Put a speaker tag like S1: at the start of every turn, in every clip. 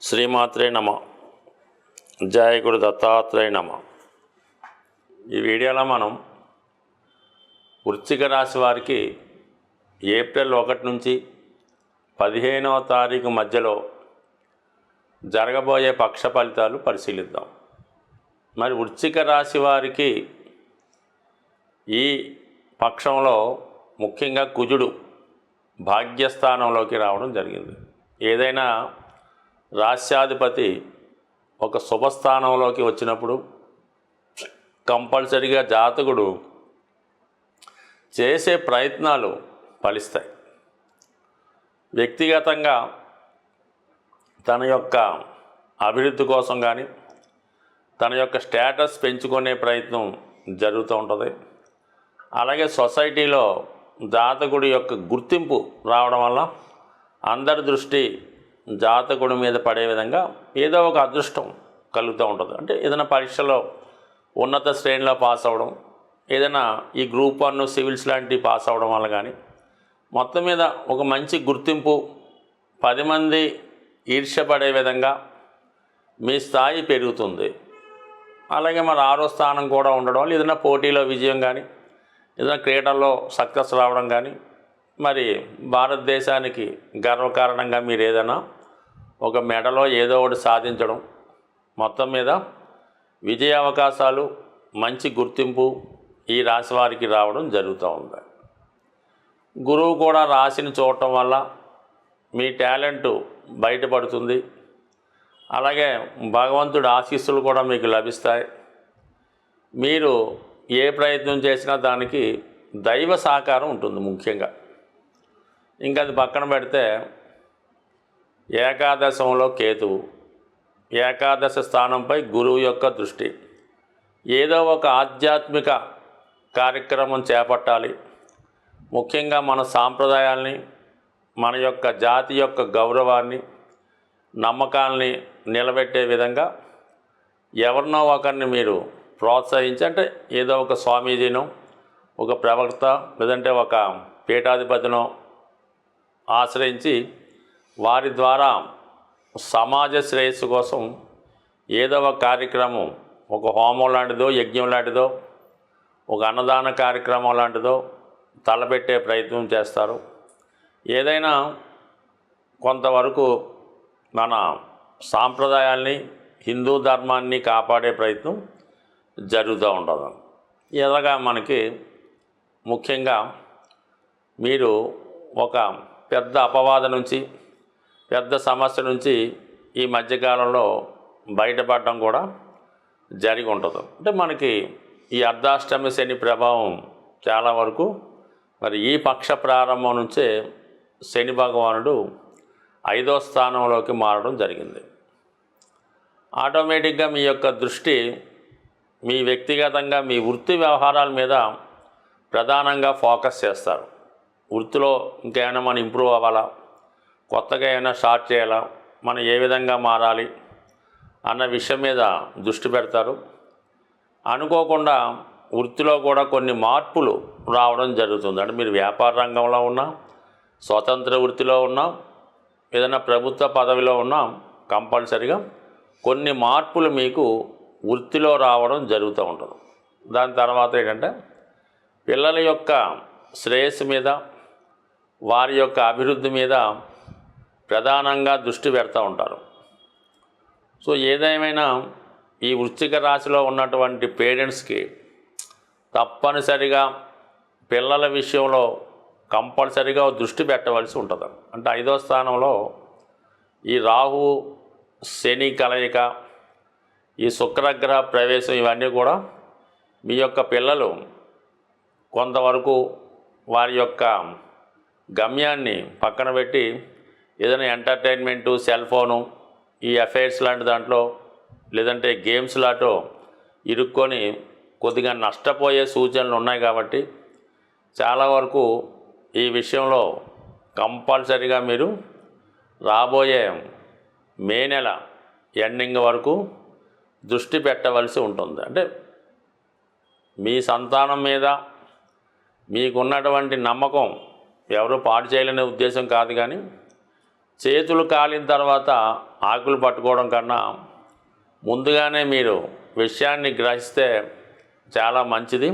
S1: శ్రీమాత్రే నమ. జాయకుడు దత్తాత్రేయ నమ. ఈ వీడియోలో మనం వృశ్చిక రాశి వారికి ఏప్రిల్ ఒకటి నుంచి పదిహేనవ తారీఖు మధ్యలో జరగబోయే పక్ష ఫలితాలు పరిశీలిద్దాం. మరి వృశ్చిక రాశి వారికి ఈ పక్షంలో ముఖ్యంగా కుజుడు భాగ్యస్థానంలోకి రావడం జరిగింది. ఏదైనా రాష్ట్రాధిపతి ఒక శుభస్థానంలోకి వచ్చినప్పుడు కంపల్సరిగా జాతకుడు చేసే ప్రయత్నాలు ఫలిస్తాయి. వ్యక్తిగతంగా తన యొక్క అభివృద్ధి కోసం కానీ తన యొక్క స్టేటస్ పెంచుకునే ప్రయత్నం జరుగుతూ ఉంటుంది. అలాగే సొసైటీలో జాతకుడి యొక్క గుర్తింపు రావడం వల్ల అందరి దృష్టి జాతకుడి మీద పడే విధంగా ఏదో ఒక అదృష్టం కలుగుతూ ఉంటుంది. అంటే ఏదైనా పరీక్షలో ఉన్నత శ్రేణిలో పాస్ అవ్వడం ఏదైనా ఈ గ్రూప్ వన్ సివిల్స్ లాంటివి పాస్ అవ్వడం వల్ల కానీ మొత్తం మీద ఒక మంచి గుర్తింపు పది మంది ఈర్ష్యపడే విధంగా మీ స్థాయి పెరుగుతుంది. అలాగే మరి ఆరో స్థానం కూడా ఉండడం వల్ల ఏదైనా పోటీలో విజయం కానీ ఏదైనా క్రీడల్లో సక్సెస్ రావడం కానీ మరి భారతదేశానికి గర్వకారణంగా మీరు ఏదైనా ఒక మెడలో ఏదో ఒకటి సాధించడం. మొత్తం మీద విజయ అవకాశాలు మంచి గుర్తింపు ఈ రాశి వారికి రావడం జరుగుతూ ఉంది. గురువు కూడా రాశిని చూడటం వల్ల మీ టాలెంట్ బయటపడుతుంది. అలాగే భగవంతుడి ఆశీస్సులు కూడా మీకు లభిస్తాయి. మీరు ఏ ప్రయత్నం చేసినా దానికి దైవ సహకారం ఉంటుంది ముఖ్యంగా. ఇంకా అది పక్కన పెడితే ఏకాదశంలో కేతువు. ఏకాదశ స్థానంపై గురువు యొక్క దృష్టి. ఏదో ఒక ఆధ్యాత్మిక కార్యక్రమం చేపట్టాలి. ముఖ్యంగా మన సాంప్రదాయాల్ని మన యొక్క జాతి యొక్క గౌరవాన్ని నమ్మకాల్ని నిలబెట్టే విధంగా ఎవరినో ఒకరిని మీరు ప్రోత్సహించి అంటే ఏదో ఒక స్వామీజీనో ఒక ప్రవక్త లేదంటే ఒక పీఠాధిపతినో ఆశ్రయించి వారి ద్వారా సమాజ శ్రేయస్సు కోసం ఏదో ఒక కార్యక్రమం ఒక హోమం లాంటిదో యజ్ఞం లాంటిదో ఒక అన్నదాన కార్యక్రమం లాంటిదో తలపెట్టే ప్రయత్నం చేస్తారు. ఏదైనా కొంతవరకు మన సాంప్రదాయాల్ని హిందూ ధర్మాన్ని కాపాడే ప్రయత్నం జరుగుతూ ఉంటుంది. ఎలాగా మనకి ముఖ్యంగా మీరు ఒక పెద్ద అపవాద నుంచి పెద్ద సమస్య నుంచి ఈ మధ్యకాలంలో బయటపడడం కూడా జరిగి ఉంటుంది. అంటే మనకి ఈ అర్ధాష్టమి శని ప్రభావం చాలా వరకు మరి ఈ పక్ష ప్రారంభం నుంచే శని భగవానుడు ఐదో స్థానంలోకి మారడం జరిగింది. ఆటోమేటిక్గా మీ యొక్క దృష్టి మీ వ్యక్తిగతంగా మీ వృత్తి వ్యవహారాల మీద ప్రధానంగా ఫోకస్ చేస్తారు. వృత్తిలో ఇంకేమైనా మనం ఇంప్రూవ్ అవ్వాలా? కొత్తగా ఏమైనా స్టార్ట్ చేయాలా? మనం ఏ విధంగా మారాలి? అన్న విషయం మీద దృష్టి పెడతారు. అనుకోకుండా వృత్తిలో కూడా కొన్ని మార్పులు రావడం జరుగుతుంది. అంటే మీరు వ్యాపార రంగంలో ఉన్నా స్వతంత్ర వృత్తిలో ఉన్నా ఏదైనా ప్రభుత్వ పదవిలో ఉన్నా కంపల్సరిగా కొన్ని మార్పులు మీకు వృత్తిలో రావడం జరుగుతూ ఉంటుంది. దాని తర్వాత ఏంటంటే పిల్లల యొక్క శ్రేయస్సు మీద వారి యొక్క అభివృద్ధి మీద ప్రధానంగా దృష్టి పెడతా ఉంటారు. సో ఏదేమైనా ఈ వృశ్చిక రాశిలో ఉన్నటువంటి పేరెంట్స్కి తప్పనిసరిగా పిల్లల విషయంలో కంపల్సరిగా దృష్టి పెట్టవలసి ఉంటుంది. అంటే ఐదో స్థానంలో ఈ రాహు శని కలయిక ఈ శుక్రగ్రహ ప్రవేశం ఇవన్నీ కూడా మీ యొక్క పిల్లలు కొంతవరకు వారి యొక్క గమ్యాన్ని పక్కన పెట్టి ఏదైనా ఎంటర్టైన్మెంటు సెల్ ఫోను ఈ అఫైర్స్ లాంటి దాంట్లో లేదంటే గేమ్స్ లాటో ఇరుక్కొని కొద్దిగా నష్టపోయే సూచనలు ఉన్నాయి కాబట్టి చాలా వరకు ఈ విషయంలో కంపల్సరిగా మీరు రాబోయే మే నెల ఎండింగ్ వరకు దృష్టి పెట్టవలసి ఉంటుంది. అంటే మీ సంతానం మీద మీకున్నటువంటి నమ్మకం ఎవరు పాడు చేయలేని ఉద్దేశం కాదు కానీ చేతులు కాలిన తర్వాత ఆకులు పట్టుకోవడం కన్నా ముందుగానే మీరు విషయాన్ని గ్రహిస్తే చాలా మంచిది.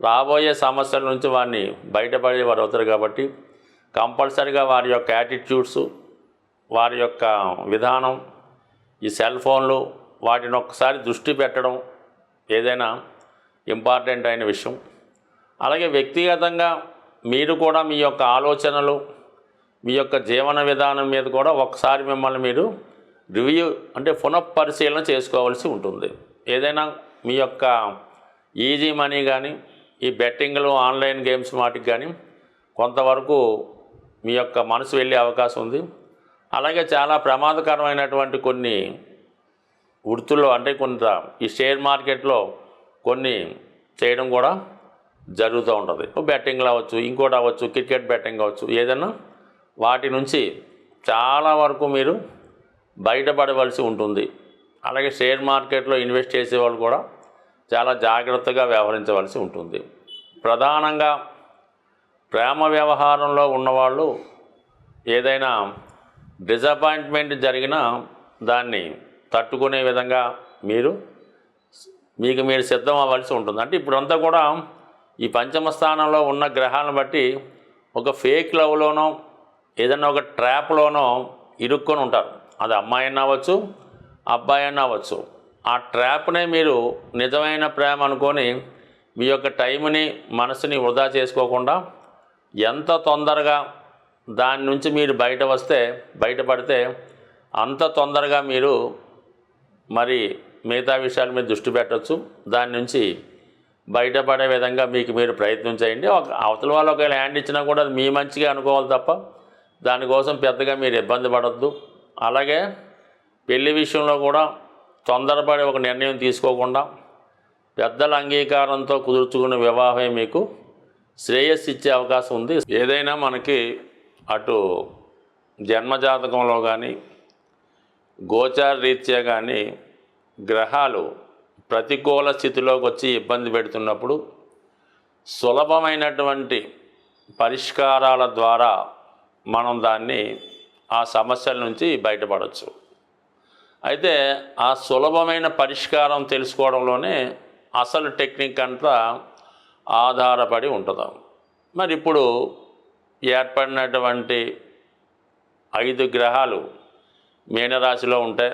S1: రాబోయే సమస్యల నుంచి వారిని బయటపడే వారు అవుతారు కాబట్టి కంపల్సరిగా వారి యొక్క యాటిట్యూడ్స్ వారి యొక్క విధానం ఈ సెల్ ఫోన్లు వాటిని ఒక్కసారి దృష్టి పెట్టడం ఏదైనా ఇంపార్టెంట్ అయిన విషయం. అలాగే వ్యక్తిగతంగా మీరు కూడా మీ యొక్క ఆలోచనలు మీ యొక్క జీవన విధానం మీద కూడా ఒకసారి మిమ్మల్ని మీరు రివ్యూ అంటే పునఃపరిశీలన చేసుకోవాల్సి ఉంటుంది. ఏదైనా మీ యొక్క ఈజీ మనీ కానీ ఈ బెట్టింగ్లు ఆన్లైన్ గేమ్స్ వాటికి కానీ కొంతవరకు మీ యొక్క మనసు వెళ్ళే అవకాశం ఉంది. అలాగే చాలా ప్రమాదకరమైనటువంటి కొన్ని వృత్తుల్లో అంటే కొంత ఈ షేర్ మార్కెట్లో కొన్ని చేయడం కూడా జరుగుతూ ఉంటుంది. బెట్టింగ్లు అవ్వచ్చు ఇంకోటి అవ్వచ్చు క్రికెట్ బెట్టింగ్ అవ్వచ్చు ఏదైనా వాటి నుంచి చాలా వరకు మీరు బయటపడవలసి ఉంటుంది. అలాగే షేర్ మార్కెట్లో ఇన్వెస్ట్ చేసేవాళ్ళు కూడా చాలా జాగ్రత్తగా వ్యవహరించవలసి ఉంటుంది. ప్రధానంగా ప్రేమ వ్యవహారంలో ఉన్నవాళ్ళు ఏదైనా డిసప్పాయింట్మెంట్ జరిగినా దాన్ని తట్టుకునే విధంగా మీరు మీకు మీరు సిద్ధం అవ్వాల్సి ఉంటుంది. అంటే ఇప్పుడంతా కూడా ఈ పంచమ స్థానంలో ఉన్న గ్రహాలను బట్టి ఒక ఫేక్ లవ్లోనో ఏదన్నా ఒక ట్రాప్లోనో ఇరుక్కొని ఉంటారు. అది అమ్మాయి అయినా అవ్వచ్చు అబ్బాయి అయినా అవ్వచ్చు. ఆ ట్రాప్నే మీరు నిజమైన ప్రేమ అనుకొని మీ యొక్క టైంని మనసుని వృధా చేసుకోకుండా ఎంత తొందరగా దాని నుంచి మీరు బయట వస్తే బయటపడితే అంత తొందరగా మీరు మరి మిగతా విషయాల మీద దృష్టి పెట్టవచ్చు దాని నుంచి బయటపడే విధంగా మీకు మీరు ప్రయత్నం చేయండి. ఒక అవతల వాళ్ళు ఒకవేళ హ్యాండ్ ఇచ్చినా కూడా అది మీ మంచిగా అనుకోవాలి తప్ప దానికోసం పెద్దగా మీరు ఇబ్బంది పడద్దు. అలాగే పెళ్ళి విషయంలో కూడా తొందరపడి ఒక నిర్ణయం తీసుకోకుండా పెద్దల అంగీకారంతో కుదుర్చుకున్న వివాహమే మీకు శ్రేయస్సు ఇచ్చే అవకాశం ఉంది. ఏదైనా మనకి అటు జన్మజాతకంలో కానీ గోచార రీత్యా కానీ గ్రహాలు ప్రతికూల స్థితిలోకి వచ్చి ఇబ్బంది పెడుతున్నప్పుడు సులభమైనటువంటి పరిష్కారాల ద్వారా మనం దాన్ని ఆ సమస్యల నుంచి బయటపడవచ్చు అయితే ఆ సులభమైన పరిష్కారం తెలుసుకోవడంలోనే అసలు టెక్నిక్ అంతా ఆధారపడి ఉంటుంది? మరి ఇప్పుడు ఏర్పడినటువంటి ఐదు గ్రహాలు మీనరాశిలో ఉంటే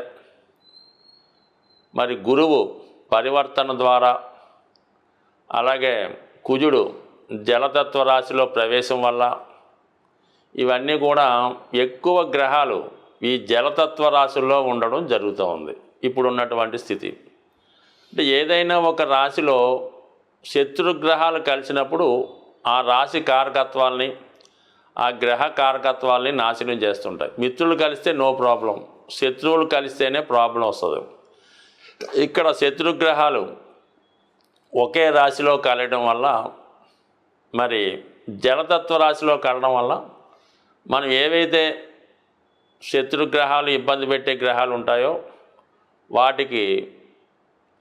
S1: మరి గురువు పరివర్తన ద్వారా అలాగే కుజుడు జలతత్వ రాశిలో ప్రవేశం వల్ల ఇవన్నీ కూడా ఎక్కువ గ్రహాలు ఈ జలతత్వ రాశుల్లో ఉండడం జరుగుతూ ఉంది. ఇప్పుడు ఉన్నటువంటి స్థితి. అంటే ఏదైనా ఒక రాశిలో శత్రుగ్రహాలు కలిసినప్పుడు ఆ రాశి కారకత్వాల్ని ఆ గ్రహ కారకత్వాల్ని నాశనం చేస్తుంటాయి. మిత్రులు కలిస్తే నో ప్రాబ్లం శత్రువులు కలిస్తేనే ప్రాబ్లం వస్తుంది. ఇక్కడ శత్రుగ్రహాలు ఒకే రాశిలో కలయడం వల్ల మరి జలతత్వ రాశిలో కలడం వల్ల మనం ఏవైతే శత్రుగ్రహాలు ఇబ్బంది పెట్టే గ్రహాలు ఉంటాయో వాటికి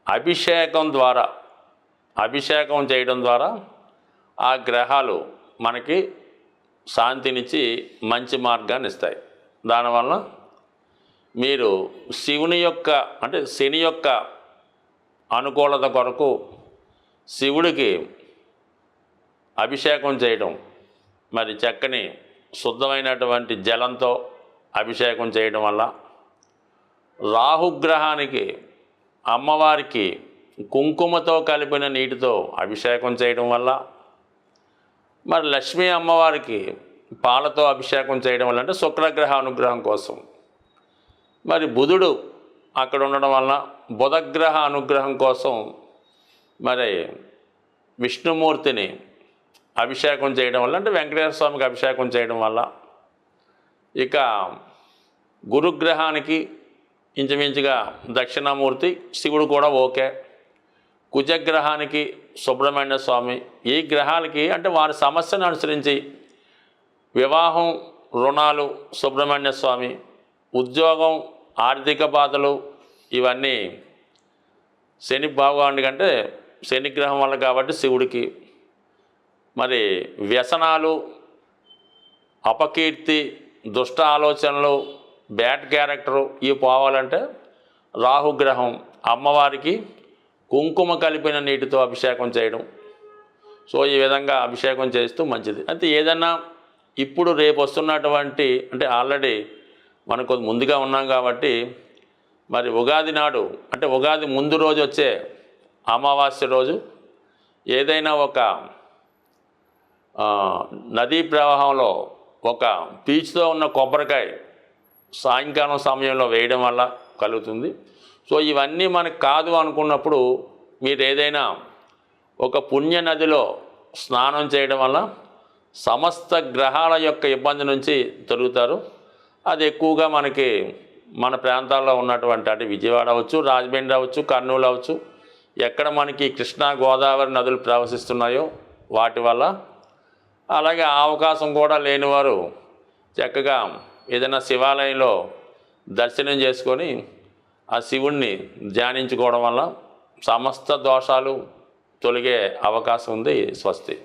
S1: అభిషేకం ద్వారా అభిషేకం చేయడం ద్వారా ఆ గ్రహాలు మనకి శాంతినిచ్చి మంచి మార్గాన్ని ఇస్తాయి. దానివల్ల మీరు శివుని యొక్క అంటే శని యొక్క అనుకూలత కొరకు శివుడికి అభిషేకం చేయడం మరి చక్కని శుద్ధమైనటువంటి జలంతో అభిషేకం చేయడం వల్ల రాహుగ్రహానికి అమ్మవారికి కుంకుమతో కలిపిన నీటితో అభిషేకం చేయడం వల్ల మరి లక్ష్మీ అమ్మవారికి పాలతో అభిషేకం చేయడం వల్ల అంటే శుక్రగ్రహ అనుగ్రహం కోసం. మరి బుధుడు అక్కడ ఉండడం వల్ల బుధగ్రహ అనుగ్రహం కోసం మరి విష్ణుమూర్తిని అభిషేకం చేయడం వల్ల అంటే వెంకటేశ్వర స్వామికి అభిషేకం చేయడం వల్ల ఇక గురుగ్రహానికి ఇంచుమించుగా దక్షిణామూర్తి శివుడు కూడా ఓకే. కుజగ్రహానికి సుబ్రహ్మణ్య స్వామి ఈ గ్రహాలకి అంటే వారి సమస్యను అనుసరించి వివాహం రుణాలు సుబ్రహ్మణ్య స్వామి ఉద్యోగం ఆర్థిక బాధలు ఇవన్నీ శని భగవానుడి కంటే శని గ్రహం వల్ల కాబట్టి శివుడికి మరి వ్యసనాలు అపకీర్తి దుష్ట ఆలోచనలు బ్యాడ్ క్యారెక్టరు ఇవి పోవాలంటే రాహుగ్రహం అమ్మవారికి కుంకుమ కలిపిన నీటితో అభిషేకం చేయడం. సో ఈ విధంగా అభిషేకం చేస్తూ మంచిది. అయితే ఏదన్నా ఇప్పుడు రేపు వస్తున్నటువంటి అంటే ఆల్రెడీ మనకు ముందుగా ఉన్నాం కాబట్టి మరి ఉగాది నాడు అంటే ఉగాది ముందు రోజు వచ్చే అమావాస్య రోజు ఏదైనా ఒక నదీ ప్రవాహంలో ఒక పీచుతో ఉన్న కొబ్బరికాయ సాయంకాలం సమయంలో వేయడం వల్ల కలుగుతుంది. సో ఇవన్నీ మనకు కాదు అనుకున్నప్పుడు మీరు ఏదైనా ఒక పుణ్య నదిలో స్నానం చేయడం వల్ల సమస్త గ్రహాల యొక్క ఇబ్బంది నుంచి తొలుగుతారు. అది ఎక్కువగా మనకి మన ప్రాంతాల్లో ఉన్నటువంటి అంటే విజయవాడ అవచ్చు రాజమండ్రి అవచ్చు కర్నూలు అవ్వచ్చు ఎక్కడ మనకి కృష్ణా గోదావరి నదులు ప్రవహిస్తున్నాయో వాటి వల్ల అలాగే ఆ అవకాశం కూడా లేనివారు చక్కగా ఏదైనా శివాలయంలో దర్శనం చేసుకొని ఆ శివుణ్ణి ధ్యానించుకోవడం వల్ల సమస్త దోషాలు తొలగే అవకాశం ఉంది స్వస్తి.